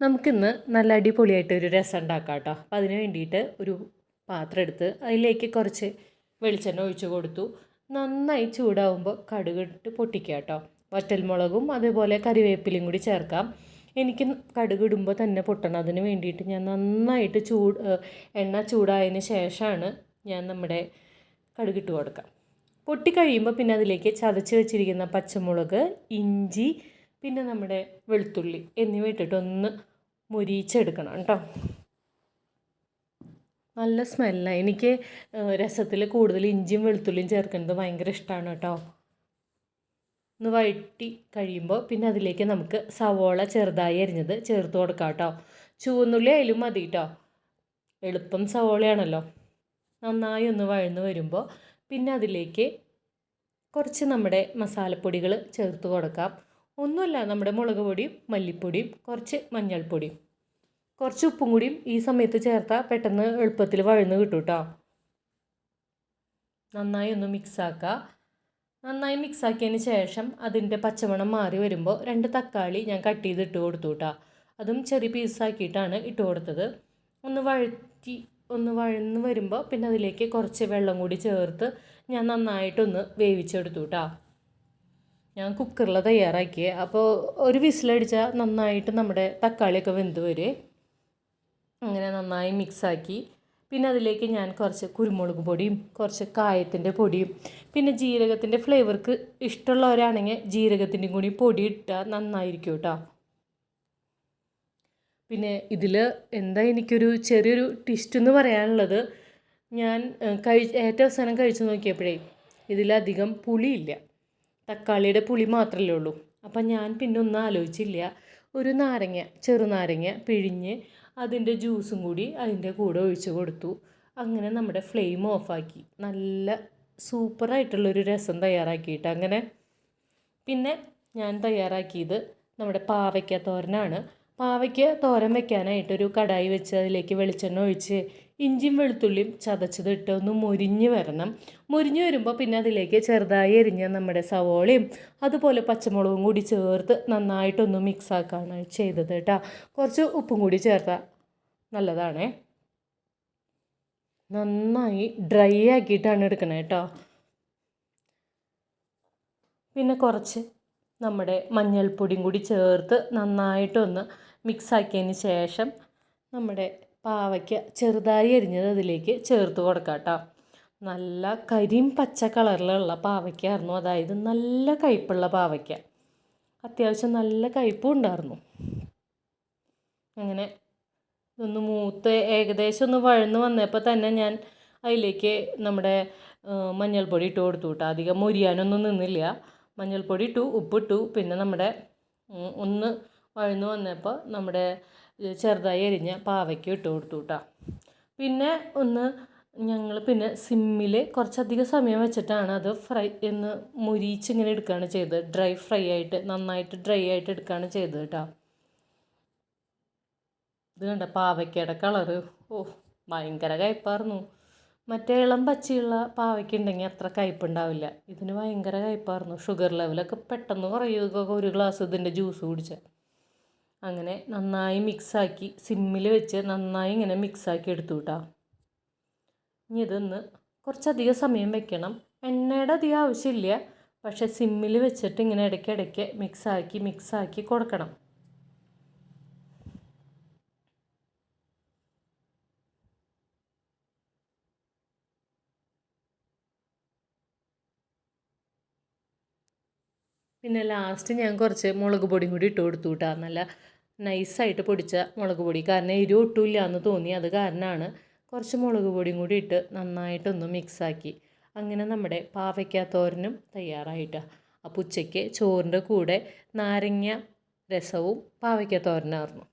നമുക്കിന്ന് നല്ല അടിപൊളിയായിട്ട് ഒരു രസം ഉണ്ടാക്കാം കേട്ടോ അപ്പോൾ അതിന് വേണ്ടിയിട്ട് ഒരു പാത്രം എടുത്ത് അതിലേക്ക് കുറച്ച് വെളിച്ചെണ്ണ ഒഴിച്ച് കൊടുത്തു. നന്നായി ചൂടാവുമ്പോൾ കടുകിട്ട് പൊട്ടിക്കുക കേട്ടോ വറ്റൽമുളകും അതേപോലെ കറിവേപ്പിലയും കൂടി ചേർക്കാം. എനിക്ക് കടുക് ഇടുമ്പോൾ തന്നെ പൊട്ടണം. അതിന് വേണ്ടിയിട്ട് ഞാൻ നന്നായിട്ട് ചൂട് എണ്ണ ചൂടായതിന് ശേഷമാണ് ഞാൻ നമ്മുടെ കടുകിട്ട് കൊടുക്കാം പൊട്ടിക്കഴിയുമ്പോൾ പിന്നെ അതിലേക്ക് ചതച്ച് വെച്ചിരിക്കുന്ന പച്ചമുളക് ഇഞ്ചി പിന്നെ നമ്മുടെ വെളുത്തുള്ളി എന്നിവ ഇട്ടിട്ട് ഒന്ന് മുരിച്ചെടുക്കണം കേട്ടോ. നല്ല സ്മെല്ലാണ് എനിക്ക് രസത്തിൽ കൂടുതൽ ഇഞ്ചിയും വെളുത്തുള്ളിയും ചേർക്കുന്നത് ഭയങ്കര ഇഷ്ടമാണ് കേട്ടോ. ഒന്ന് വഴറ്റി കഴിയുമ്പോൾ പിന്നെ അതിലേക്ക് നമുക്ക് സവോള ചെറുതായി അരിഞ്ഞത് ചേർത്ത് കൊടുക്കാം കേട്ടോ. ചുവന്നുള്ളി അതിലും മതി കേട്ടോ. എളുപ്പം സവോളയാണല്ലോ. നന്നായി ഒന്ന് വഴന്ന് വരുമ്പോൾ പിന്നെ അതിലേക്ക് കുറച്ച് നമ്മുടെ മസാലപ്പൊടികൾ ചേർത്ത് കൊടുക്കാം. ഒന്നുമില്ല നമ്മുടെ മുളക് പൊടിയും മല്ലിപ്പൊടിയും കുറച്ച് മഞ്ഞൾപ്പൊടിയും. കുറച്ച് ഉപ്പും കൂടിയും ഈ സമയത്ത് ചേർത്താൽ പെട്ടെന്ന് എളുപ്പത്തിൽ വഴന്ന് കിട്ടും കേട്ടോ നന്നായി ഒന്ന് മിക്സാക്കുക നന്നായി മിക്സാക്കിയതിന് ശേഷം അതിന്റെ പച്ചമണം മാറി വരുമ്പോൾ രണ്ട് തക്കാളി ഞാൻ കട്ട് ചെയ്ത് ഇട്ട് കൊടുത്തു കേട്ടോ അതും ചെറിയ പീസാക്കിയിട്ടാണ് ഇട്ട് കൊടുത്തത്. ഒന്ന് വഴറ്റി ഒന്ന് വഴന്ന് വരുമ്പോൾ പിന്നെ അതിലേക്ക് കുറച്ച് വെള്ളം കൂടി ചേർത്ത് ഞാൻ നന്നായിട്ടൊന്ന് വേവിച്ചെടുത്തു കേട്ടോ ഞാൻ കുക്കറിൽ തയ്യാറാക്കിയേ അപ്പോൾ ഒരു വിസിലടിച്ചാൽ നന്നായിട്ട് നമ്മുടെ തക്കാളിയൊക്കെ വെന്ത് വരെ. അങ്ങനെ നന്നായി മിക്സാക്കി പിന്നെ അതിലേക്ക് ഞാൻ കുറച്ച് കുരുമുളക് പൊടിയും കുറച്ച് കായത്തിന്റെ പൊടിയും പിന്നെ ജീരകത്തിന്റെ ഫ്ലേവർക്ക് ഇഷ്ടമുള്ളവരാണെങ്കിൽ ജീരകത്തിന്റെയും കൂടി പൊടി ഇട്ടാൽ നന്നായിരിക്കും കേട്ടോ പിന്നെ ഇതിൽ എന്താ എനിക്കൊരു ചെറിയൊരു ട്വിസ്റ്റ് എന്ന് പറയാനുള്ളത്. ഞാൻ കഴി ഏറ്റവും അവസാനം കഴിച്ചു നോക്കിയപ്പോഴേ ഇതിലധികം പുളിയില്ല. തക്കാളിയുടെ പുളി മാത്രമല്ലേ ഉള്ളൂ. അപ്പം ഞാൻ പിന്നെ ഒന്നും ആലോചിച്ചില്ല. ഒരു നാരങ്ങ ചെറുനാരങ്ങ പിഴിഞ്ഞ് അതിന്റെ ജ്യൂസും കൂടി അതിന്റെ കൂടെ ഒഴിച്ച് കൊടുത്തു. അങ്ങനെ നമ്മുടെ ഫ്ലെയിം ഓഫാക്കി. നല്ല സൂപ്പറായിട്ടുള്ളൊരു രസം തയ്യാറാക്കിയിട്ട് അങ്ങനെ. പിന്നെ ഞാൻ തയ്യാറാക്കിയത് നമ്മുടെ പാവയ്ക്ക തോരനാണ്. പാവയ്ക്ക് തോരൻ വെക്കാനായിട്ടൊരു കടായി വെച്ച് അതിലേക്ക് വെളിച്ചെണ്ണ ഒഴിച്ച് ഇഞ്ചിയും വെളുത്തുള്ളിയും ചതച്ചതിട്ട് ഒന്ന് മുരിഞ്ഞ് വരണം. മുരിഞ്ഞ് വരുമ്പോൾ പിന്നെ അതിലേക്ക് ചെറുതായി എരിഞ്ഞ നമ്മുടെ സവോളയും അതുപോലെ പച്ചമുളകും കൂടി ചേർത്ത് നന്നായിട്ടൊന്ന് മിക്സ് ആക്കാനായി ചെയ്തത് കേട്ടോ. കുറച്ച് ഉപ്പും കൂടി ചേർത്താൽ നല്ലതാണേ. നന്നായി ഡ്രൈ ആക്കിയിട്ടാണ് എടുക്കണേ കേട്ടോ. പിന്നെ കുറച്ച് നമ്മുടെ മഞ്ഞൾപ്പൊടിയും കൂടി ചേർത്ത് നന്നായിട്ടൊന്ന് മിക്സാക്കിയതിന് ശേഷം നമ്മുടെ പാവയ്ക്ക ചെറുതായി അരിഞ്ഞത് അതിലേക്ക് ചേർത്ത് കൊടുക്കാം കേട്ടോ. നല്ല കരിയും പച്ച കളറിലുള്ള പാവയ്ക്കായിരുന്നു. അതായത് നല്ല കയ്പുള്ള പാവയ്ക്ക. അത്യാവശ്യം നല്ല കയ്പും ഉണ്ടായിരുന്നു. അങ്ങനെ ഇതൊന്ന് മൂത്ത് ഏകദേശം ഒന്ന് വഴന്ന് വന്നപ്പോൾ തന്നെ ഞാൻ അതിലേക്ക് നമ്മുടെ മഞ്ഞൾപ്പൊടി ഇട്ട് കൊടുത്തു കേട്ടോ. അധികം മൊരിയാനൊന്നും നിന്നില്ല. മഞ്ഞൾപ്പൊടി ഇട്ടു ഉപ്പിട്ടു. പിന്നെ നമ്മുടെ ഒന്ന് വഴന്നു വന്നപ്പോൾ നമ്മുടെ ചെറുതായി അരിഞ്ഞ പാവയ്ക്ക് ഇട്ട് കൊടുത്തു കേട്ടോ പിന്നെ ഒന്ന് ഞങ്ങൾ പിന്നെ സിമ്മിൽ കുറച്ചധികം സമയം വെച്ചിട്ടാണ് അത് ഫ്രൈ എന്ന് മുരിച്ച് ഇങ്ങനെ എടുക്കുകയാണ് ചെയ്തത്. ഡ്രൈ ഫ്രൈ ആയിട്ട് നന്നായിട്ട് ഡ്രൈ ആയിട്ട് എടുക്കുകയാണ് ചെയ്തത് കേട്ടോ ഇത് കണ്ട പാവയ്ക്കയുടെ കളറ്. ഓ ഭയങ്കര കയ്പ്പായിരുന്നു മറ്റേ ഇളം പച്ചയുള്ള പാവയ്ക്കുണ്ടെങ്കിൽ അത്ര കയ്പ്പുണ്ടാവില്ല. ഇതിന് ഭയങ്കര കയ്പ്പായിരുന്നു. ഷുഗർ ലെവലൊക്കെ പെട്ടെന്ന് കുറയുക ഒരു ഗ്ലാസ് ഇതിന്റെ ജ്യൂസ് കുടിച്ചാൽ അങ്ങനെ നന്നായി മിക്സാക്കി സിമ്മിൽ വെച്ച് നന്നായി ഇങ്ങനെ മിക്സാക്കി എടുത്തു കേട്ടോ ഇനി ഇതൊന്ന് കുറച്ചധികം സമയം വെക്കണം. എണ്ണയുടെ അധികം ആവശ്യമില്ല. പക്ഷേ സിമ്മിൽ വെച്ചിട്ട് ഇങ്ങനെ ഇടയ്ക്കിടയ്ക്ക് മിക്സാക്കി മിക്സാക്കി കൊടുക്കണം. പിന്നെ ലാസ്റ്റ് ഞാൻ കുറച്ച് മുളക് പൊടിയും കൂടി ഇട്ട് കൊടുത്തു കേട്ടോ നല്ല നൈസായിട്ട് പൊടിച്ച മുളക് പൊടി. കാരണം എരിവ് ഒട്ടുമില്ല എന്ന് തോന്നി. അത് കാരണമാണ് കുറച്ച് മുളക് പൊടിയും കൂടി ഇട്ട് നന്നായിട്ടൊന്ന് മിക്സാക്കി അങ്ങനെ നമ്മുടെ പാവയ്ക്ക തോരനും തയ്യാറായിട്ട്. അപ്പോൾ ഉച്ചയ്ക്ക് ചോറിന്റെ കൂടെ നാരങ്ങ രസവും പാവയ്ക്ക തോരനായിരുന്നു.